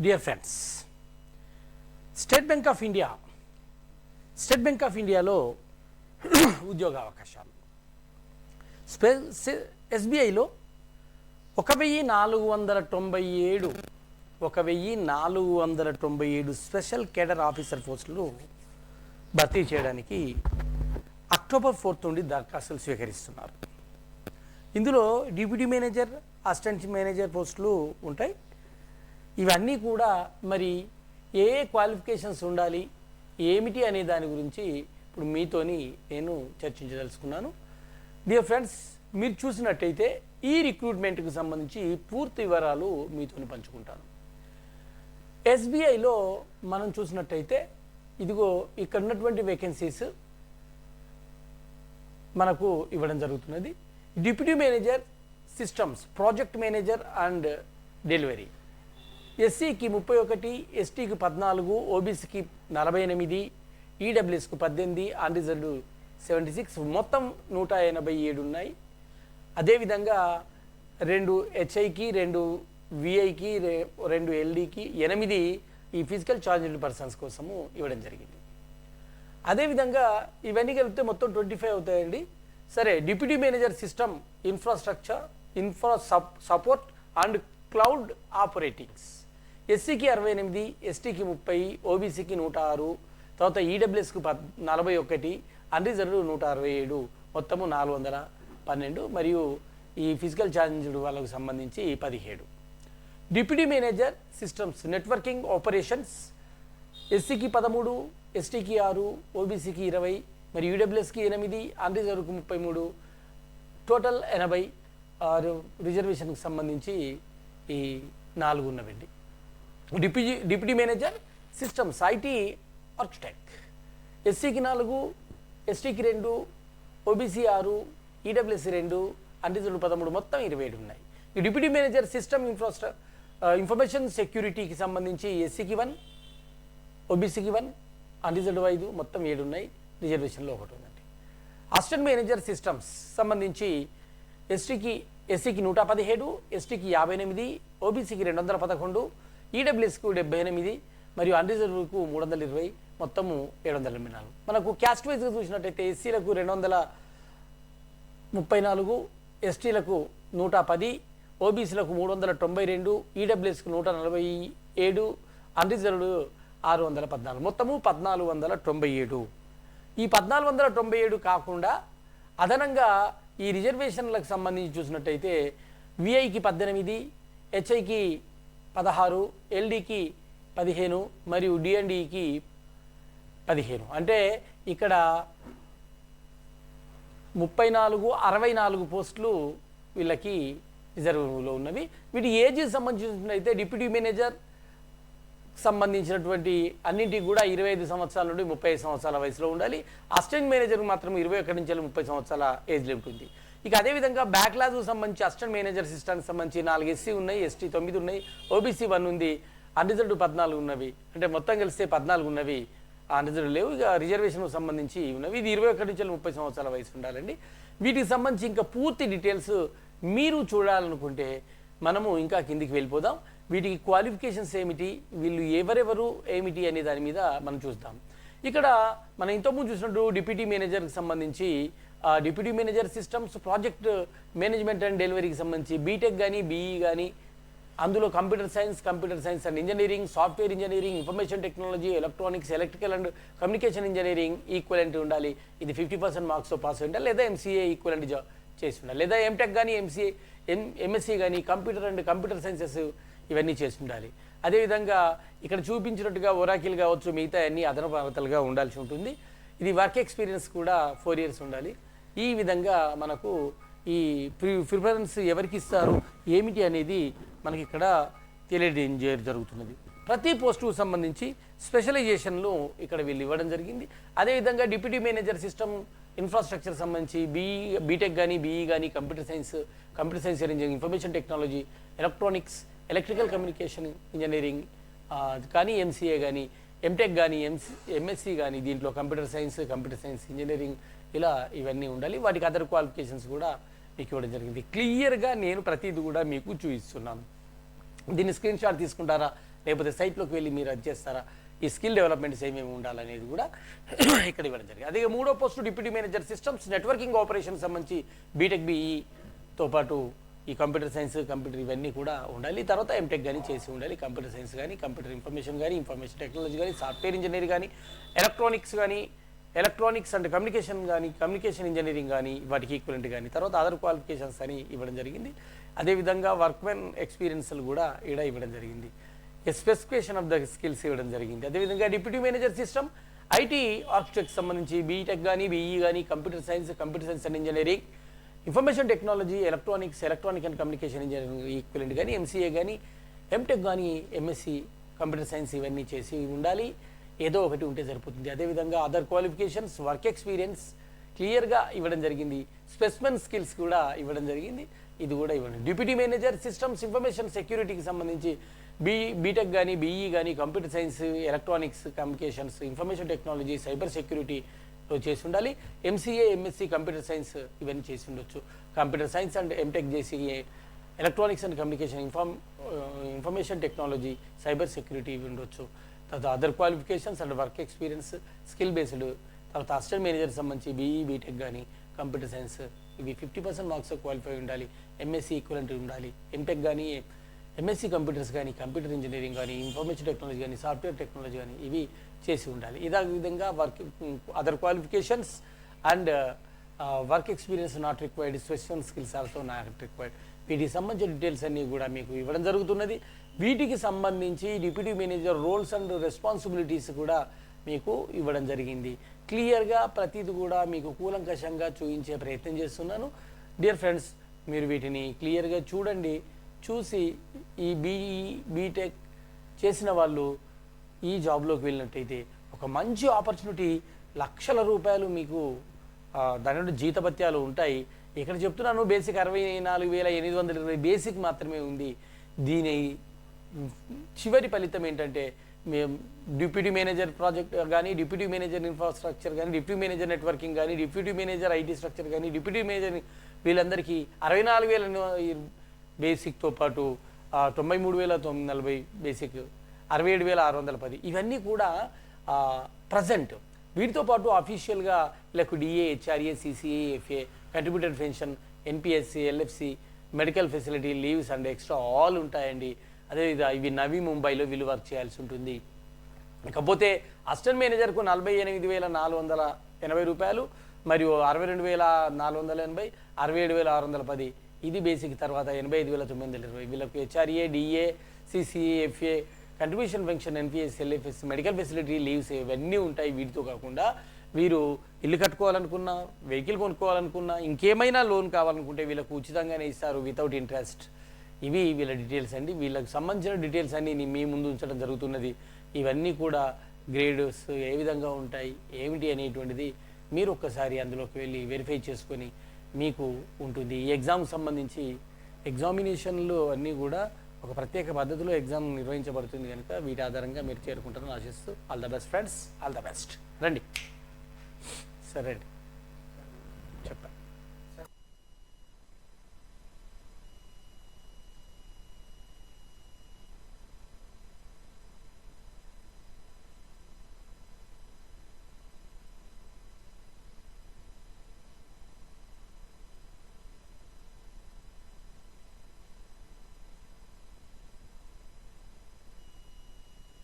Dear friends State Bank of India State Bank of ఇండియాలో ఉద్యోగ అవకాశాలు. స్పె ఎస్బీఐలో ఒక వెయ్యి నాలుగు వందల తొంభై ఏడు ఒక వెయ్యి నాలుగు వందల తొంభై ఏడు స్పెషల్ కేడర్ ఆఫీసర్ పోస్టులు భర్తీ చేయడానికి అక్టోబర్ ఫోర్త్ నుండి దరఖాస్తులు స్వీకరిస్తున్నారు. ఇందులో డిప్యూటీ మేనేజర్ అసిస్టెంట్ మేనేజర్ పోస్టులు ఉంటాయి. ఇవన్నీ కూడా మరి ఏ క్వాలిఫికేషన్స్ ఉండాలి ఏమిటి అనే దాని గురించి ఇప్పుడు మీతోని నేను చర్చించదలుచుకున్నాను. డియర్ ఫ్రెండ్స్ మీరు చూసినట్టయితే ఈ రిక్రూట్మెంట్కి సంబంధించి పూర్తి వివరాలు మీతోని పంచుకుంటాను. ఎస్బీఐలో మనం చూసినట్టయితే ఇదిగో ఇక్కడ ఉన్నటువంటి వేకెన్సీస్ మనకు ఇవ్వడం జరుగుతున్నది. Deputy manager systems project manager and delivery ఎస్సీకి ముప్పై ఒకటి ఎస్టీకి పద్నాలుగు ఓబీసీకి నలభై ఎనిమిది ఈడబ్ల్యూఎస్కు పద్దెనిమిది అన్రిజర్వ్డ్ సెవెంటీ సిక్స్. మొత్తం నూట ఎనభై ఏడు ఉన్నాయి. అదేవిధంగా రెండు హెచ్ఐకి రెండు విఐకి రెండు ఎల్డీకి ఎనిమిది ఈ ఫిజికల్ ఛార్జ్డ్ పర్సన్స్ కోసము ఇవ్వడం జరిగింది. అదేవిధంగా ఇవన్నీ కలిపితే మొత్తం ట్వంటీ ఫైవ్ అవుతాయండి. సరే deputy manager system infrastructure infra support and cloud operatings. ఎస్సీకి అరవై ఎనిమిది ఎస్టీకి ముప్పై ఓబీసీకి నూట ఆరు తర్వాత ఈడబ్ల్యూఎస్కి పద్ నలభై ఒకటి అన్రిజర్వ్డ్ నూట అరవై ఏడు మొత్తము నాలుగు వందల పన్నెండు మరియు ఈ ఫిజికల్ ఛాలెంజ్డ్ వాళ్ళకు సంబంధించి పదిహేడు. Deputy manager systems networking operations ఎస్సీకి పదమూడు ఎస్టీకి ఆరు ఓబీసీకి ఇరవై మరి యూడబ్ల్యూఎస్కి ఎనిమిది అన్రిజర్వ్కి ముప్పై మూడు టోటల్ ఎనభై ఆరు రిజర్వేషన్కి సంబంధించి ఈ నాలుగు ఉన్నవండి deputy deputy manager systems IT architect. ఎస్సీకి నాలుగు ఎస్టీకి రెండు ఓబీసీ ఆరు ఈడబ్ల్యూసీ రెండు అన్రిజర్వ్డ్ పదమూడు మొత్తం ఇరవై ఏడు ఉన్నాయి. ఈ డిప్యూటీ మేనేజర్ సిస్టమ్ ఇన్ఫ్రాస్ట్ర ఇన్ఫర్మేషన్ సెక్యూరిటీకి సంబంధించి ఎస్సీకి వన్ ఓబీసీకి వన్ అన్రిజర్వ్డ్ ఐదు మొత్తం ఏడు ఉన్నాయి. రిజర్వేషన్లో ఒకటి ఉందండి. అసిస్టెంట్ మేనేజర్ సిస్టమ్స్ సంబంధించి ఎస్టీకి ఎస్సీకి నూట పదిహేడు ఎస్టీకి యాభై ఎనిమిది ఓబీసీకి రెండు వందల పదకొండు ఈడబ్ల్యూఎస్కు డెబ్బై ఎనిమిది మరియు అన్రిజర్వ్కు మూడు వందల ఇరవై మొత్తము ఏడు వందల ఎనభై నాలుగు. మనకు క్యాస్ట్ వైజ్గా చూసినట్టయితే ఎస్సీలకు రెండు వందల ముప్పై నాలుగు ఎస్టీలకు నూట పది ఓబీసీలకు మూడు వందల తొంభై రెండు ఈడబ్ల్యూఎస్కు నూట నలభై ఏడు అన్రిజర్వ్డ్ ఆరు వందల పద్నాలుగు. మొత్తము పద్నాలుగు వందల తొంభై ఏడు. ఈ పద్నాలుగు వందల తొంభై ఏడు కాకుండా అదనంగా ఈ రిజర్వేషన్లకు సంబంధించి చూసినట్టయితే విఐకి పద్దెనిమిది హెచ్ఐకి పదహారు ఎల్డీకి పదిహేను మరియు డిఎన్డికి పదిహేను. అంటే ఇక్కడ ముప్పై నాలుగు అరవై నాలుగు పోస్టులు వీళ్ళకి రిజర్వ్లో ఉన్నవి. వీటి ఏజ్కి సంబంధించినట్లయితే డిప్యూటీ మేనేజర్ సంబంధించినటువంటి అన్నింటికి కూడా ఇరవై ఐదు సంవత్సరాల నుండి ముప్పై ఐదు సంవత్సరాల వయసులో ఉండాలి. అసిస్టెంట్ మేనేజర్ మాత్రం ఇరవై ఒకటి నుంచి ముప్పై సంవత్సరాల ఏజ్ లిమిట్ ఉంది. ఇక అదేవిధంగా బ్యాక్లాగ్కు సంబంధించి అసిస్టెంట్ మేనేజర్ సిస్టానికి సంబంధించి నాలుగు ఎస్సీ ఉన్నాయి ఎస్టీ తొమ్మిది ఉన్నాయి ఓబీసీ వన్ ఉంది అన్రిజర్వ్డ్ పద్నాలుగు ఉన్నవి. అంటే మొత్తం కలిస్తే పద్నాలుగు ఉన్నవి. అన్రిజర్వ్ లేవు. ఇక రిజర్వేషన్కు సంబంధించి ఉన్నవి. ఇది ఇరవై ఒకటి నుంచి ముప్పై సంవత్సరాల వయసు ఉండాలండి. వీటికి సంబంధించి ఇంకా పూర్తి డీటెయిల్స్ మీరు చూడాలనుకుంటే మనము ఇంకా కిందికి వెళ్ళిపోదాం. వీటికి క్వాలిఫికేషన్స్ ఏమిటి? వీళ్ళు ఎవరెవరు? ఏమిటి? అనే దాని మీద మనం చూద్దాం. ఇక్కడ మనం ఇంతకుముందు చూసినట్టు డిప్యూటీ మేనేజర్కి సంబంధించి deputy manager systems project management and డెలివరీకి సంబంధించి బీటెక్ కానీ బీఈ కానీ అందులో computer science computer science and engineering software engineering information technology electronics electrical and communication engineering equivalent ఉండాలి. ఇది ఫిఫ్టీ పర్సెంట్ మార్క్స్తో పాస్ అయి ఉండాలి. లేదా ఎంసీఏ ఈక్వలెంట్ జాబ్ చేసి ఉండాలి. లేదా ఎంటెక్ కానీ ఎంసీఏ ఎం ఎంఎస్సీ కానీ కంప్యూటర్ అండ్ కంప్యూటర్ సైన్సెస్ ఇవన్నీ చేసి ఉండాలి. అదేవిధంగా ఇక్కడ చూపించినట్టుగా ఒరాకిల్ కావచ్చు మిగతా అన్ని అదనపు అర్హతలుగా ఉండాల్సి ఉంటుంది. ఇది వర్క్ ఎక్స్పీరియన్స్ కూడా ఫోర్ ఇయర్స్ ఉండాలి. ఈ విధంగా మనకు ఈ ప్రి ప్రిఫరెన్స్ ఎవరికి ఇస్తారు ఏమిటి అనేది మనకి ఇక్కడ తెలియజేయడం జరుగుతున్నది. ప్రతి పోస్టుకు సంబంధించి స్పెషలైజేషన్లు ఇక్కడ వీళ్ళు ఇవ్వడం జరిగింది. అదేవిధంగా డిప్యూటీ మేనేజర్ సిస్టమ్ ఇన్ఫ్రాస్ట్రక్చర్ సంబంధించి బీఈ బీటెక్ కానీ బీఈ కానీ computer science computer science engineering information technology electronics electrical communication engineering కానీ ఎంసీఏ కానీ ఎంటెక్ కానీ ఎంసీ ఎంఎస్సి కానీ దీంట్లో computer science computer science engineering ఇలా ఇవన్నీ ఉండాలి. వాటికి అదర్ క్వాలిఫికేషన్స్ కూడా మీకు ఇవ్వడం జరిగింది. క్లియర్గా నేను ప్రతిదీ కూడా మీకు చూపిస్తున్నాను. దీన్ని స్క్రీన్ షాట్ తీసుకుంటారా? లేకపోతే సైట్లోకి వెళ్ళి మీరు అది చేస్తారా? ఈ స్కిల్ డెవలప్మెంట్స్ ఏమేమి ఉండాలనేది కూడా ఇక్కడ ఇవ్వడం జరిగింది. అదే మూడో post deputy manager systems networking operation సంబంధించి బీటెక్ బీఈతో పాటు ఈ కంప్యూటర్ సైన్స్ కంప్యూటర్ ఇవన్నీ కూడా ఉండాలి. తర్వాత ఎంటెక్ కానీ చేసి ఉండాలి. కంప్యూటర్ సైన్స్ కానీ కంప్యూటర్ ఇన్ఫర్మేషన్ కానీ ఇన్ఫర్మేషన్ టెక్నాలజీ కానీ సాఫ్ట్వేర్ ఇంజనీర్ కానీ ఎలక్ట్రానిక్స్ కానీ ఎలక్ట్రానిక్స్ అండ్ కమ్యూనికేషన్ కానీ కమ్యూనికేషన్ ఇంజనీరింగ్ కానీ వాటికి ఈక్వలెంట్ కానీ తర్వాత అదర్ క్వాలిఫికేషన్స్ అని ఇవ్వడం జరిగింది. అదేవిధంగా వర్క్మెన్ ఎక్స్పీరియన్స్లు కూడా ఈడ ఇవ్వడం జరిగింది. స్పెసిఫికేషన్ ఆఫ్ ద స్కిల్స్ ఇవ్వడం జరిగింది. అదేవిధంగా deputy manager system IT architect సంబంధించి బీటెక్ కానీ బీఈ కానీ computer science computer science and engineering information technology electronics electronic and communication engineering equivalent కానీ ఎంసీఏ కానీ ఎంటెక్ కానీ ఎంఎస్సి కంప్యూటర్ సైన్స్ ఇవన్నీ చేసి ఉండాలి. ఏదో ఒకటి ఉంటే సరిపోతుంది. అదేవిధంగా అదర్ క్వాలిఫికేషన్స్ వర్క్ ఎక్స్పీరియన్స్ క్లియర్గా ఇవ్వడం జరిగింది. స్పెసిమెన్ స్కిల్స్ కూడా ఇవ్వడం జరిగింది. ఇది కూడా ఇవ్వండి. డిప్యూటీ మేనేజర్ సిస్టమ్స్ ఇన్ఫర్మేషన్ సెక్యూరిటీకి సంబంధించి బీ బీటెక్ కానీ బీఈ కానీ computer science electronics communications information technology cyber security లో చేసి ఉండాలి. ఎంసీఏ ఎంఎస్సీ కంప్యూటర్ సైన్స్ ఇవన్నీ చేసి ఉండొచ్చు. Computer science and M Tech చేసి electronics and communication inform information technology cyber security ఇవి ఉండొచ్చు. తర్వాత other qualifications and work experience skill based తర్వాత అసిస్టెంట్ మేనేజర్ సంబంధించి బీఈ బీటెక్ కానీ కంప్యూటర్ సైన్స్ ఇవి ఫిఫ్టీ పర్సెంట్ మార్క్స్ క్వాలిఫై ఉండాలి. ఎంఎస్సీ ఈక్వలెంట్ ఉండాలి. ఎంటెక్ కానీ ఎంఎస్సీ కంప్యూటర్స్ కానీ కంప్యూటర్ ఇంజనీరింగ్ కానీ ఇన్ఫర్మేషన్ టెక్నాలజీ కానీ సాఫ్ట్వేర్ టెక్నాలజీ కానీ ఇవి చేసి ఉండాలి. ఇదే విధంగా work other qualifications and work experience not required special skills also not required వీటికి సంబంధించిన డీటెయిల్స్ అన్నీ కూడా మీకు ఇవ్వడం జరుగుతున్నది. వీటికి సంబంధించి deputy manager roles and responsibilities కూడా మీకు ఇవ్వడం జరిగింది. క్లియర్గా ప్రతిది కూడా మీకు కూలంకషంగా చూపించే ప్రయత్నం చేస్తున్నాను. డియర్ ఫ్రెండ్స్ మీరు వీటిని క్లియర్గా చూడండి. చూసి ఈ బీఈ బీటెక్ చేసిన వాళ్ళు ఈ జాబ్లోకి వెళ్ళినట్టయితే ఒక మంచి ఆపర్చునిటీ లక్షల రూపాయలు మీకు దాని నుండి జీతభత్యాలు ఉంటాయి. ఇక్కడ చెప్తున్నాను బేసిక్ అరవై నాలుగు వేల ఎనిమిది వందల ఇరవై బేసిక్ మాత్రమే ఉంది. దీని చివరి ఫలితం ఏంటంటే మేము డిప్యూటీ మేనేజర్ ప్రాజెక్ట్ కానీ డిప్యూటీ మేనేజర్ ఇన్ఫ్రాస్ట్రక్చర్ కానీ డిప్యూటీ మేనేజర్ నెట్వర్కింగ్ కానీ డిప్యూటీ మేనేజర్ ఐటీ స్ట్రక్చర్ కానీ డిప్యూటీ మేనేజర్ వీళ్ళందరికీ అరవై నాలుగు వేల బేసిక్తో పాటు తొంభై మూడు వేల తొమ్మిది నలభై బేసిక్ అరవై ఏడు వేల ఆరు వందల పది. ఇవన్నీ కూడా ప్రజెంట్. వీటితో పాటు అఫీషియల్గా లేకు DA HRA CCA FA contributed pension NPSC LFC medical facility leaves and extra all ఉంటాయండి. అదే ఇవి నవీ ముంబైలో వీళ్ళు వర్క్ చేయాల్సి ఉంటుంది. ఇకపోతే అసిస్టెంట్ మేనేజర్కు నలభై ఎనిమిది వేల నాలుగు వందల ఎనభై రూపాయలు మరియు అరవై రెండు వేల నాలుగు వందల ఎనభై అరవై ఏడు వేల ఆరు వందల పది. ఇది బేసిక్ తర్వాత ఎనభై ఐదు వేల తొమ్మిది వందల ఇరవై. వీళ్ళకి HRA DA CCA FA contribution pension NPS LFS medical facility leaves ఇవన్నీ ఉంటాయి వీటితో కాకుండా. వీరు ఇల్లు కట్టుకోవాలనుకున్నా వెహికల్ కొనుక్కోవాలనుకున్నా ఇంకేమైనా లోన్ కావాలనుకుంటే వీళ్ళకు ఉచితంగానే ఇస్తారు వితౌట్ ఇంట్రెస్ట్ ఇవి వీళ్ళ డీటెయిల్స్ అండి. వీళ్ళకి సంబంధించిన డీటెయిల్స్ అన్ని మీ ముందు ఉంచడం జరుగుతున్నది. ఇవన్నీ కూడా గ్రేడ్స్ ఏ విధంగా ఉంటాయి ఏమిటి అనేటువంటిది మీరు ఒక్కసారి అందులోకి వెళ్ళి వెరిఫై చేసుకొని మీకు ఉంటుంది. ఈ ఎగ్జామ్కి సంబంధించి ఎగ్జామినేషన్లు అన్నీ కూడా ఒక ప్రత్యేక పద్ధతిలో ఎగ్జామ్ నిర్వహించబడుతుంది కనుక వీటి ఆధారంగా మీరు చేరుకుంటారని ఆశిస్తూ all the best friends all the best రండి. సరే అండి. చెప్పండి.